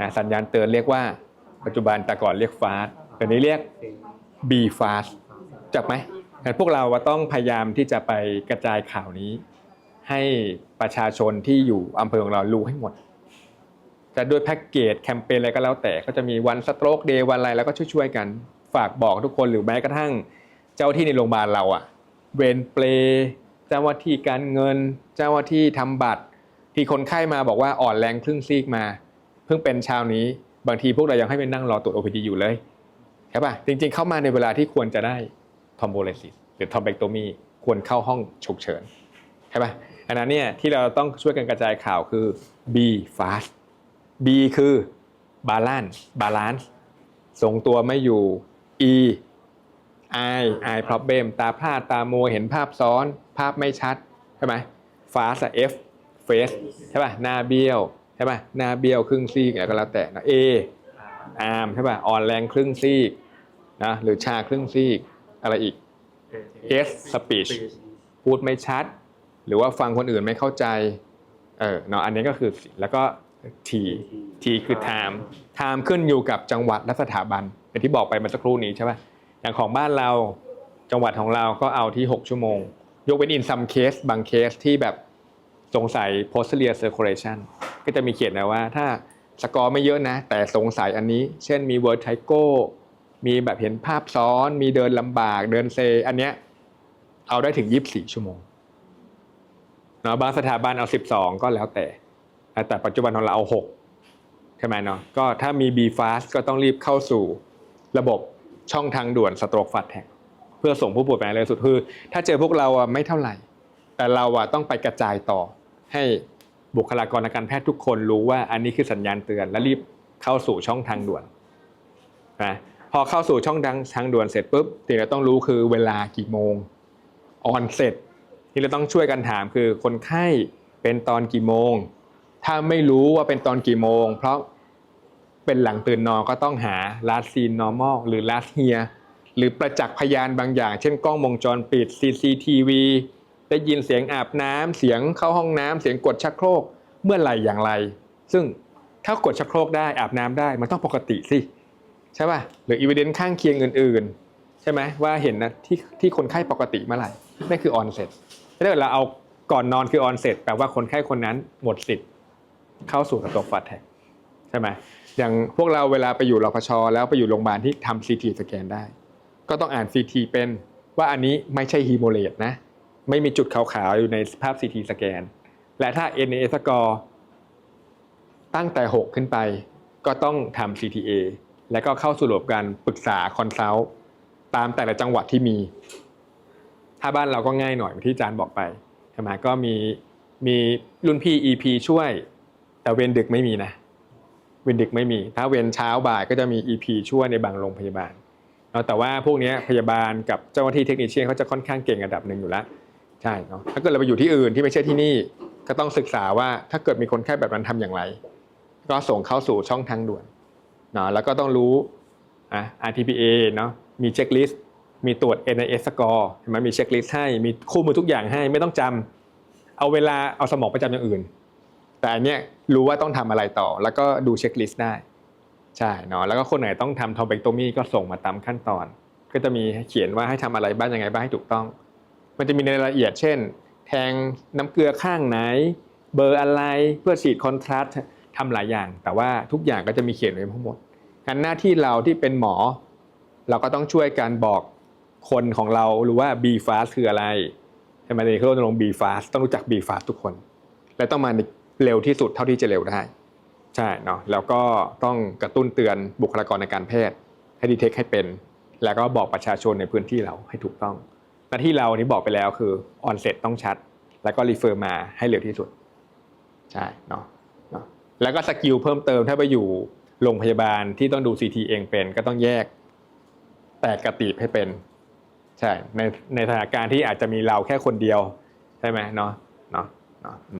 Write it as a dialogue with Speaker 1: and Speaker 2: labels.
Speaker 1: นะสัญญาณเตือนเรียกว่า ปัจจุบันแต่ก่อนเรียก fast เดี๋ยวนี้เรียก B fast จักไหมงั้นพวกเราต้องพยายามที่จะไปกระจายข่าวนี้ ให้ประชาชนที่อยู่อำเภอของเรารู้ให้หมด จะด้วยแพ็กเกจแคมเปญอะไรก็แล้วแต่ก็จะมีวันสโตรกเดย์วันอะไรแล้วก็ช่วยๆกัน ฝากบอกทุกคนหรือแม้กระทั่งเจ้าที่ในโรงพยาบาลเราอะเวรเปลเจ้าหน้าที่การเงิน เจ้าหน้าที่ทำบัตร ที่คนไข้มาบอกว่าอ่อนแรงครึ่งซีกมา เพิ่งเป็นเชาวนี้บางทีพวกเรายังให้ไปนั่งรอตรวจ OPD อยู่เลยใช่ป่ะจริง ๆ เข้ามาในเวลาที่ควรจะได้ทอมโบเลซิสหรือทอมเบกโตมีควรเข้าห้องฉุกเฉินใช่ป่ะอันนั้นเนี่ยที่เราต้องช่วยกันกระจายข่าวคือ B fast B คือ balance balance ทรงตัวไม่อยู่ E I I problem ตาพลาดตามัวเห็นภาพซ้อน ภาพไม่ชัดใช่ไหม fast F face ใช่ป่ะหน้าเบี้ยว ใช่ป่ะหน้าเบี้ยวครึ่งซีกอะไรก็แล้วแต่นะ A arm ใช่ป่ะอ่อนแรงครึ่งซีกนะหรือชาครึ่งซีกอะไรอีก S speech พูดไม่ชัด หรือว่าฟังคนอื่นไม่เข้าใจเออเนาะอันนี้ก็คือแล้วก็ T T คือ time time ขึ้นอยู่กับจังหวัดและสถาบันอย่างที่บอกไปเมื่อสักครู่นี้ใช่ป่ะอย่างของบ้านเราจังหวัดของเราก็เอาที่ 6 ชั่วโมง ยกเว้น in some case บางเคสที่แบบสงสัย posterior circulation ก็จะมีเขียนนะว่า ถ้าสกอร์ไม่เยอะนะ แต่สงสัยอันนี้ เช่นมี vertigo มีแบบเห็นภาพซ้อน มีเดินลำบากเดินเซ อันเนี้ยเอาได้ถึง 24 ชั่วโมงเนาะบางสถาบันเอา 12 ก็แล้วแต่ แต่ปัจจุบันของเราเอา 6 ใช่ไหมเนาะก็ถ้ามี B fast ก็ต้องรีบเข้าสู่ระบบช่องทางด่วน stroke fast track เพื่อส่งผู้ป่วยไปเร็วสุดคือ ถ้าเจอพวกเราอะไม่เท่าไหร่ แต่เราอะต้องไปกระจายต่อให้ บุคลากรทางการแพทย์ทุกคนรู้ว่าอันนี้คือสัญญาณเตือนและรีบเข้าสู่ช่องทางด่วนนะพอเข้าสู่ช่องทางทางด่วนเสร็จปุ๊บสิ่งที่เราต้องรู้คือเวลากี่โมงออนเสร็จที่เราต้องช่วยกันถามคือคนไข้เป็นตอนกี่โมง ถ้าไม่รู้ว่าเป็นตอนกี่โมง เพราะเป็นหลังตื่นนอนก็ต้องหา last scene normal หรือ last here หรือประจักษ์พยานบางอย่าง เช่นกล้องวงจรปิด CCTV ได้ยินเสียงอาบน้ำเสียงเข้าห้องน้ำเสียงกดชักโครก เมื่อไหร่อย่างไร ซึ่งถ้ากดชักโครกได้อาบน้ำได้มันต้องปกติสิใช่ป่ะหรืออีเวนต์ข้างเคียงอื่น ๆ ใช่ไหมว่าเห็นนะที่ที่คนไข้ปกติเมื่อไหร่นั่นคือออนเซ็ตถ้าเกิดเราเอาก่อนนอนคือออนเซ็ตแปลว่าคนไข้คนนั้นหมดสิทธิ์เข้าสู่ระบบฟัดแท็กใช่ไหมอย่างพวกเราเวลาไปอยู่รพชแล้วไปอยู่โรงพยาบาลที่ทำซีทีสแกนได้ ก็ต้องอ่านซีทีเป็นว่าอันนี้ไม่ใช่ฮีโมเลตนะ ไม่มีจุดขาวๆอยู่ในภาพซีทีสแกน และถ้า NAS score ตั้งแต่ 6 ขึ้นไป ก็ต้องทำ CTA และก็เข้าสู่ระบบการปรึกษาคอนซัลท์ตามแต่ละจังหวัดที่มี ถ้าบ้านเราก็ง่ายหน่อยที่อาจารย์บอกไปใช่ไหมก็มีมีรุ่นพี่ EP ช่วย แต่เวรดึกไม่มีนะ เวรดึกไม่มี ถ้าเวรเช้าบ่ายก็จะมี EP ช่วยในบางโรงพยาบาลเนาะแต่ว่าพวกนี้พยาบาลกับเจ้าหน้าที่เทคนิคเชียนเขาจะค่อนข้างเก่งระดับหนึ่งอยู่แล้วใช่เนาะถ้าเกิดเราไปอยู่ที่อื่นที่ไม่ใช่ที่นี่ ก็ต้องศึกษาว่าถ้าเกิดมีคนไข้แบบนั้นทำอย่างไร ก็ส่งเข้าสู่ช่องทางด่วนเนาะแล้วก็ต้องรู้อะ RTPA เนาะมีเช็คลิสต์มีตรวจ NIS score เห็นไหมมีเช็คลิสต์ให้มีคู่มือทุกอย่างให้ไม่ต้องจำเอาเวลาเอาสมองไปจำอย่างอื่น แต่อันเนี้ยรู้ว่าต้องทำอะไรต่อ แล้วก็ดูเช็คลิสต์ได้ใช่เนาะแล้วก็คนไหนต้องทำทอมเบกโตมีก็ส่งมาตามขั้นตอน ก็จะมีเขียนว่าให้ทำอะไรบ้างยังไงบ้างให้ถูกต้อง มันจะมีในรายละเอียดเช่น แทงน้ำเกลือข้างไหน เบอร์อะไรเพื่อฉีดคอนทราสต์ทำหลายอย่าง แต่ว่าทุกอย่างก็จะมีเขียนไว้ทั้งหมดงั้นหน้าที่เราที่เป็นหมอ เราก็ต้องช่วยการบอกคนของเราหรือว่า B fast คืออะไรใช่ไหมในเขาลง B fast ต้องรู้จัก B fast ทุกคน และต้องมาเร็วที่สุดเท่าที่จะเร็วได้ใช่เนาะแล้วก็ต้องกระตุ้นเตือนบุคลากรในการแพทย์ให้ดีเทคให้เป็น แล้วก็บอกประชาชนในพื้นที่เราให้ถูกต้อง น้าที่เราที่บอกไปแล้วคือออนเซ็ตต้องชัด แล้วก็รีเฟอร์มาให้เร็วที่สุด ใช่เนาะเนาะแล้วก็สกิลเพิ่มเติมถ้าไปอยู่โรงพยาบาลที่ต้องดู CT เองเป็น ก็ต้องแยกแตกกระตีบให้เป็น ใช่ในในสถานการณ์ที่อาจจะมีเราแค่คนเดียว ใช่ไหมเนาะเนาะเนาะ